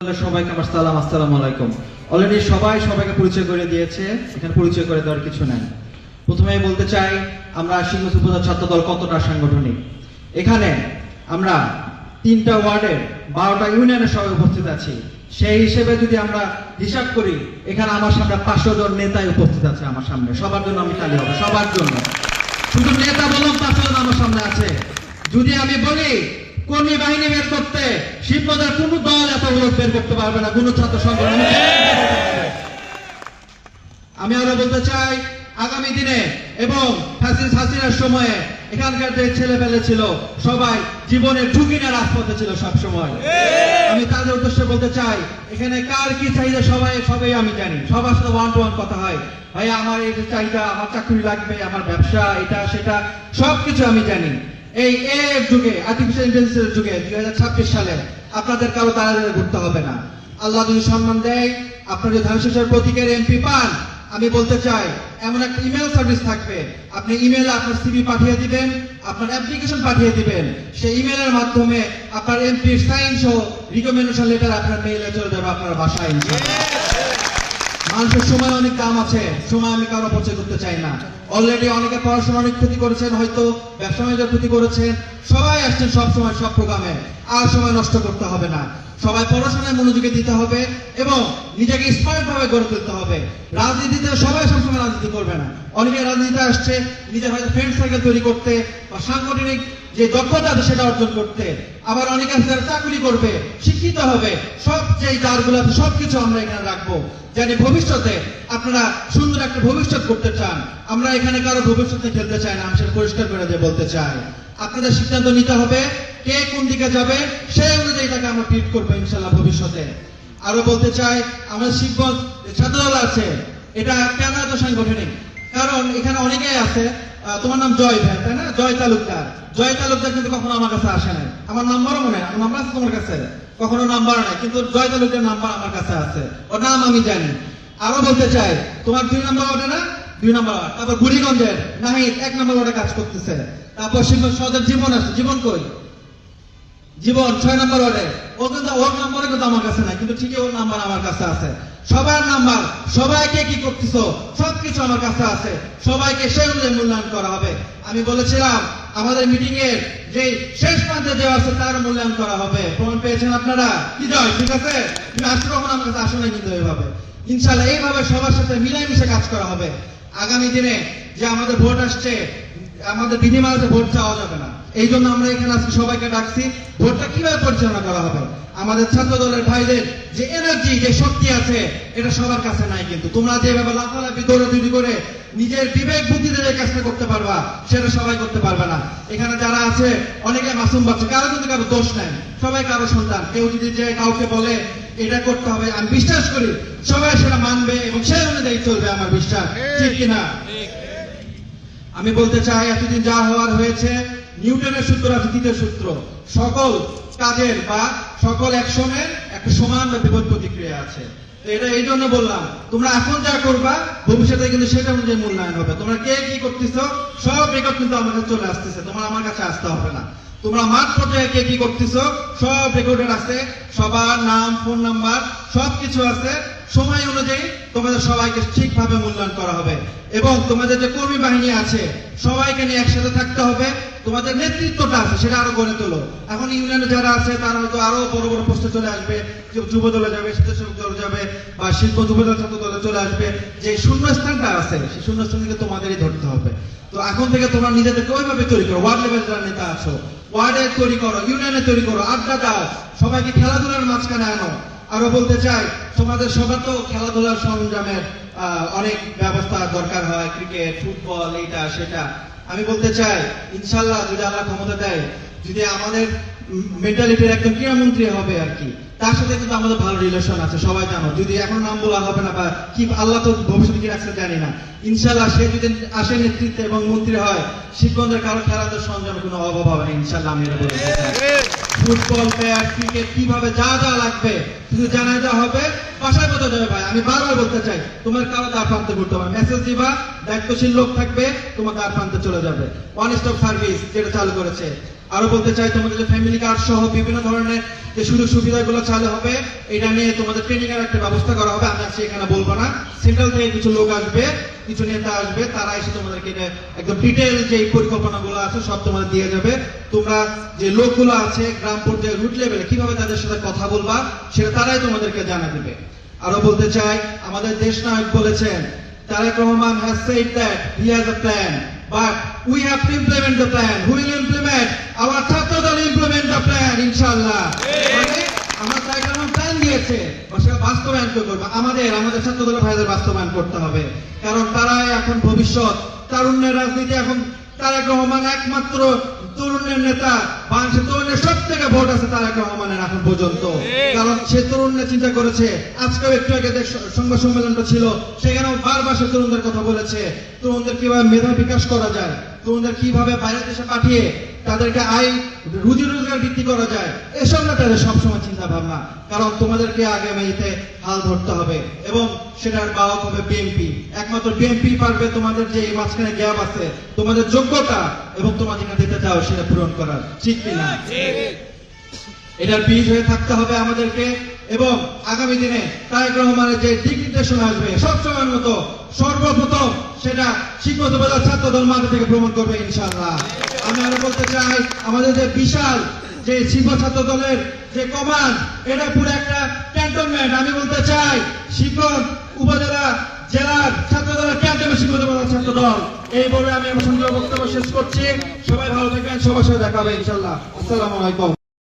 সবাইকে আমার সালাম, আসসালামু আলাইকুম। অলরেডি সবাই সবাইকে পরিচয় করে দিয়েছে, এখানে পরিচয় করে দেওয়ার কিছু নাই। প্রথমেই বলতে চাই, আমরা সিংহ উপজেলা ছাত্র দল কতটা সাংগঠনিক? এখানে আমরা তিনটা ওয়ার্ডের বারোটা ইউনিয়নের সবাই উপস্থিত আছি। সেই হিসেবে যদি আমরা হিসাব করি, এখানে আমার সামনে পাঁচশো জন নেতাই উপস্থিত আছে আমার সামনে। সবার জন্য আমি তালি হবে, সবার জন্য। শুধু নেতা বললাম পাঁচশো জন আমার সামনে আছে। যদি আমি বলি কর্মী বাহিনী বের করতে শিবপদের কোন দল এত লোক বের করতে পারবে না, কোন ছাত্র সংগঠন আমি আরও বলতে চাই, আগামী দিনে এবং ফ্যাসিস হাসিনার সময়ে এখানকার যে ছেলে পেলে ছিল, সবাই জীবনের ঝুঁকি নিয়ে রাজপথে ছিল সব সময় আমি তাদের উদ্দেশ্যে বলতে চাই, এখানে কার কি চাহিদা সবাই সবাই আমি জানি। সবার সাথে ওয়ান টু ওয়ান কথা হয়। ভাই আমার এই যে চাহিদা, আমার চাকরি লাগবে, আমার ব্যবসা, এটা, সেটা, সবকিছু আমি জানি। এই এর যুগে আর্টিফিশিয়াল ইন্টেলিজেন্সের যুগে, দুই হাজার ছাব্বিশ সালে আপনাদের কারও তাড়াতাড়ি ঘুরতে হবে না। আল্লাহ যদি সম্মান দেয়, আপনার যদি ধানশেষের প্রতীকের এমপি পান, আমি বলতে চাই, এমন একটা ইমেল সার্ভিস থাকবে। আপনি ইমেলে আপনার সিভি পাঠিয়ে দিবেন, আপনার অ্যাপ্লিকেশন পাঠিয়ে দিবেন। সেই ইমেলের মাধ্যমে আপনার এমপির সাইন সহ রিকমেন্ডেশন লেটার আপনার মেইলে চলে যাবে, আপনার বাসায়। মানুষের সময় অনেক দাম আছে, সময় আমি কারও অপচয় করতে চাই না। অলরেডি অনেকে পড়াশোনা অনেক ক্ষতি করেছেন, হয়তো ব্যবসা বাণিজ্যের ক্ষতি করেছেন। সবাই আসছেন সব সময়, সব প্রোগ্রামে। আর সময় নষ্ট করতে হবে না। সবাই পড়াশোনায় মনোযোগী দিতে হবে এবং নিজেকে স্মার্ট ভাবে গড়ে তুলতে হবে। রাজনীতিতে সবাই সবসময় রাজনীতি করবে না। অনেকে রাজনীতিতে আসছে, নিজের হয়তো ফ্রেন্ড সার্কেল তৈরি করতে বা সাংগঠনিক যে দক্ষতা সেটা অর্জন করতে। আবার অনেকে আছে যারা চাকরি করবে, শিক্ষিত হবে, সব যে দ্বারগুলো আছে, সবকিছু আমরা এখানে রাখব। জানি ভবিষ্যতে আপনারা সুন্দর একটা ভবিষ্যৎ করতে চান। আমরা এখানে কারও ভবিষ্যতে খেলতে চাই না, আমি সেটা পরিষ্কার করে দিয়ে বলতে চাই। আপনাদের সিদ্ধান্ত নিতে হবে, কে কোন দিকে যাবে সেই অনুযায়ী তাকে আমরা ট্রিট করব ইনশাল্লাহ ভবিষ্যতে। আরও বলতে চাই, আমাদের শিবগঞ্জ ছাত্রদল আছে, এটা কেন এত সাংগঠনিক? কারণ এখানে অনেকেই আছে তোমার নাম জয় ভাই, তাই না? জয় তালুকদার। জয় তালুকদার কিন্তু কখনো আমার কাছে আসে নাই। আমার নাম্বারও মনে আমার নাম্বার আছে তোমার কাছে। কখনো নাম্বার নাই, কিন্তু জয় তালুকদার নাম্বার আমার কাছে আছে। ওর নাম আমি জানি। আরও বলতে চাই, তোমার দুই নাম্বার ওটা না? দুই নাম্বার ওয়ার্ড। তারপর বুড়িগঞ্জের নাহিদ এক নাম্বার ওয়ার্ডে কাজ করতেছে। তারপর শিবগঞ্জ সদর জীবন আছে। জীবন কই? জীবন, ছয় নম্বর ওয়ার্ডে। আমি বলেছিলাম, আমাদের মিটিং এর যে শেষ প্রান্তে যে আছে, তার মূল্যায়ন করা হবে। প্রমাণ পেয়েছেন আপনারা? কি জয় ঠিক আছে? কখন আমার কাছে আসো না কিন্তু এইভাবে ইনশাল্লাহ এইভাবে সবার সাথে মিলেমিশে কাজ করা হবে। আগামী দিনে যে আমাদের ভোট আসছে আমাদের বিধিমালাতে ভোট চাওয়া যাবে না। এই জন্য আমরা এখানে আজকে সবাইকে ডাকছি, ভোটটা কীভাবে পরিচালনা করা হবে? আমাদের ছাত্র দলের ভাইদের যে এনার্জি যে শক্তি আছে, এটা সবার কাছে নাই কিন্তু। তোমরা যেভাবে লাফালাফি, দৌড়াদৌড়ি করে নিজের বিবেক, বুদ্ধিতে যে কাজটা করতে পারবা, সেটা সবাই করতে পারবে না। এখানে যারা আছে, অনেকে মাসুম বাচ্চা কারও কিন্তু কারও দোষ নাই। সবাই কারও সন্তান। কেউ যদি যে কাউকে বলে, এটা করতে হবে, আমি বিশ্বাস করি, সবাই সেটা মানবে এবং সেই অনুযায়ী চলবে আমার বিশ্বাস। ঠিক কিনা? আমি বলতে চাই, এতদিন যা হওয়ার হয়েছে, নিউটনের সূত্র আছে তৃতীয় সূত্র। সকল কাজের বা সকল অ্যাকশনের একটা সমান বিপদ প্রতিক্রিয়া আছে। এটা এই জন্য বললাম, তোমরা এখন যা করবা, ভবিষ্যতে কিন্তু সেটা অনুযায়ী মূল্যায়ন হবে। তোমরা কে কি করতেছো, সব রেকর্ড কিন্তু আমার কাছে চলে আসতেছে, তোমার আমার কাছে আসতে হবে না। তোমরা মাঠ পর্যায়ে কে কি করতেছো, সব রেকর্ডের আছে, সবার নাম ফোন নাম্বার সব কিছু আছে। সময় অনুযায়ী তোমাদের সবাইকে ঠিকভাবে মূল্যায়ন করা হবে। এবং তোমাদের যে কর্মী বাহিনী আছে, সবাইকে নিয়ে একসাথে থাকতে হবে। তোমাদের নেতৃত্বটা আছে, সেটা আরও গড়ে তোলো। এখন ইউনিয়নে যারা আছে, তারা হয়তো আরও বড় বড় পোস্টে চলে আসবে যুব দলে যাবে, স্বেচ্ছাসেবক দলে যাবে, বা শিল্প যুব দল, ছাত্র দলে চলে আসবে, যে শূন্য স্থানটা আছে, সেই শূন্য স্থানকে তোমাদেরই ধরতে হবে। তো এখন থেকে তোমরা নিজেদেরকে ওইভাবে তৈরি করো, ওয়ার্ড লেভেল যারা নেতা আছো, ওয়ার্ডে তৈরি করো, ইউনিয়নে তৈরি করো, আড্ডা দাও, সবাইকে খেলাধুলার মাঝখানে আনো। আরও বলতে চাই, তোমাদের সবার তো খেলাধুলার সরঞ্জামের অনেক ব্যবস্থা দরকার হয়, ক্রিকেট, ফুটবল, এইটা, সেটা। আমি বলতে চাই ইনশাল্লাহ যদি আল্লাহ ক্ষমতা দেয় যদি আমাদের মেন্টালিটির একজন ক্রীড়ামন্ত্রী হবে আর কি তার সাথে কিন্তু আমাদের ভালো রিলেশন আছে সবাই জানো। যদি এখন নাম বলা হবে না বা কি আল্লাহ তো ভবিষ্যতে কি রাখছে জানি না। ইনশাল্লাহ সে যদি আসে নেতৃত্বে এবং মন্ত্রী হয় শিবগঞ্জের কারও খেলাধুলার সরঞ্জামের কোনো অভাব হবে না ইনশাল্লাহ আমি এটা বলতে চাই। ফুটবল ব্যাট ক্রিকেট কীভাবে যা যা লাগবে শুধু জানাই দেওয়া হবে, বাসায় তো যাবে ভাই। আমি বারবার বলতে চাই, তোমার কারও দ্বার প্রান্তে ঘুরতে হবে মেসেজ দিবা দায়িত্বশীল লোক থাকবে তোমার দ্বার প্রান্তে চলে যাবে। ওয়ান স্টপ সার্ভিস যেটা চালু করেছে। আরও বলতে চাই, তোমাদের যে ফ্যামিলি কার্ড সহ বিভিন্ন ধরনের যে সুযোগ সুবিধাগুলো চালু হবে, এটা নিয়ে তোমাদের ট্রেনিং এর একটা ব্যবস্থা করা হবে। আমি আজকে এখানে বলব না। সেন্ট্রাল থেকে কিছু লোক আসবে, কিছু নেতা আসবে, তারা এসে তোমাদেরকে একদম ডিটেল যে পরিকল্পনাগুলো আছে, সব তোমাদের দিয়ে যাবে। তোমরা যে লোকগুলো আছে, গ্রাম পর্যায়ে রুট লেভেলে কীভাবে তাদের সাথে কথা বলবা, সেটা তারাই তোমাদেরকে জানা দেবে আরও বলতে চাই আমাদের দেশ নায়ক বলেছেন Tareq Rahman has said that he has a plan, but we have to implement the plan. Who will implement? Our Chhatradal implement the plan, inshallah. মানে আমরা তারেক রহমান প্ল্যান দিয়েছে সেটা বাস্তবায়ন করব আমাদের আমাদের ছাত্রদলের ভাইদের বাস্তবায়ন করতে হবে কারণ তারাই এখন ভবিষ্যৎ তারুণ্যের রাজনীতি এখন তারেক রহমান একমাত্র তরুণের নেতা বাংলাদেশের তরুণের সব থেকে ভোট আছে তারেক রহমানের এখন পর্যন্ত। কারণ সে তরুণরা চিন্তা করেছে আজকেও একটু আগে সংবাদ সম্মেলনটা ছিল সেখানেও বারবার সে তরুণদের কথা বলেছে। তরুণদের কীভাবে মেধা বিকাশ করা যায় তরুণদের কীভাবে বাইরের দেশে পাঠিয়ে তাদেরকে আয় রুজি রোজগার বৃদ্ধি করা যায়। এসব না তাদের সবসময় চিন্তা ভাবনা কারণ তোমাদেরকে আগামীতে হাল ধরতে হবে এবং সেটার বাহক হবে বিএনপি একমাত্র বিএনপি পারবে তোমাদের যে এই মাঝখানে গ্যাপ আছে, তোমাদের যোগ্যতা এবং তোমরা যেখানে দিতে চাও সেটা পূরণ করার। ঠিক কিনা এটার বীজ হয়ে থাকতে হবে আমাদেরকে এবং আগামী দিনে তারেক রহমানের যে দিক নির্দেশনা আসবে, সবসময়ের মতো সর্বপ্রথম সেটা শিক্ষক বাজার ছাত্রদল মাঠে থেকে ভ্রমণ করবে ইনশাআল্লাহ। আমি আরও বলতে চাই, আমাদের যে বিশাল, যে শিল্প ছাত্র দলের যে কমান্ড এটা পুরো একটা ক্যান্টনমেন্ট আমি বলতে চাই শিক্ষক উপজেলা, জেলার ছাত্র দলের ক্যান্টনমেন্ট বাজার ছাত্র দল। এই বলে আমি আমার সঙ্গে বক্তব্য শেষ করছি। সবাই ভালো থাকবেন, সবার সাথে দেখা হবে আসসালাম আসসালামু আলাইকুম।